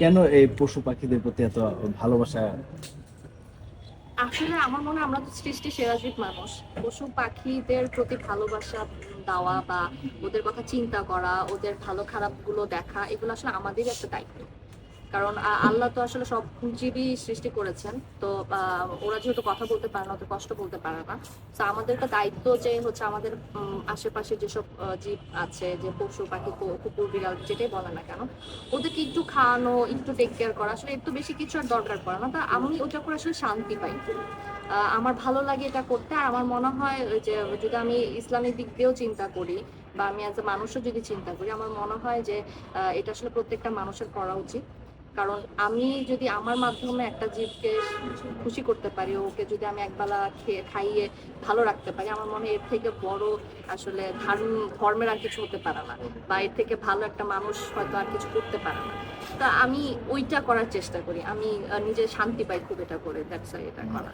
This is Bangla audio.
কেন এই পশু পাখিদের প্রতি এত ভালোবাসা? আসলে আমার মনে হয় আমরা তো সৃষ্টি সেরাজীব মানুষ। পশু পাখিদের প্রতি ভালোবাসা দেওয়া বা ওদের কথা চিন্তা করা, ওদের ভালো খারাপগুলো দেখা, এগুলো আসলে আমাদেরই একটা দায়িত্ব। কারণ আল্লাহ তো আসলে সব জীবই সৃষ্টি করেছেন। তো ওরা যেহেতু কথা বলতে পারে না, ওদের কষ্ট বলতে পারে না। তো আমাদের একটা দায়িত্ব যে হচ্ছে আমাদের আশেপাশে যেসব জীব আছে, যে পশু, পাখি কুকুর, বিড়াল, যেটাই বলে না কেন, ওদেরকে একটু খাওয়ানো, একটু টেক কেয়ার করা, আসলে একটু বেশি কিছু আর দরকার পড়ে না। তা আমি ওটা করে আসলে শান্তি পাই। আমার ভালো লাগে এটা করতে, আর আমার মনে হয় যে, যদি আমি ইসলামিক দিক দিয়েও চিন্তা করি, বা আমি অ্যাজ এ মানুষও যদি চিন্তা করি, আমার মনে হয় যে এটা আসলে প্রত্যেকটা মানুষের করা উচিত। কারণ আমি যদি আমার মাধ্যমে একটা জীবকে খুশি করতে পারি, ওকে যদি আমি একবেলা খেয়ে, খাইয়ে ভালো রাখতে পারি, আমার মনে এর থেকে বড় আসলে ধর্ম ধর্মের আর কিছু হতে পারে না বা এর থেকে ভালো একটা মানুষ হয়তো আর কিছু করতে পারে না। তা আমি ওইটা করার চেষ্টা করি। আমি নিজে শান্তি পাই খুব এটা করে দ্যাটস এটা করা।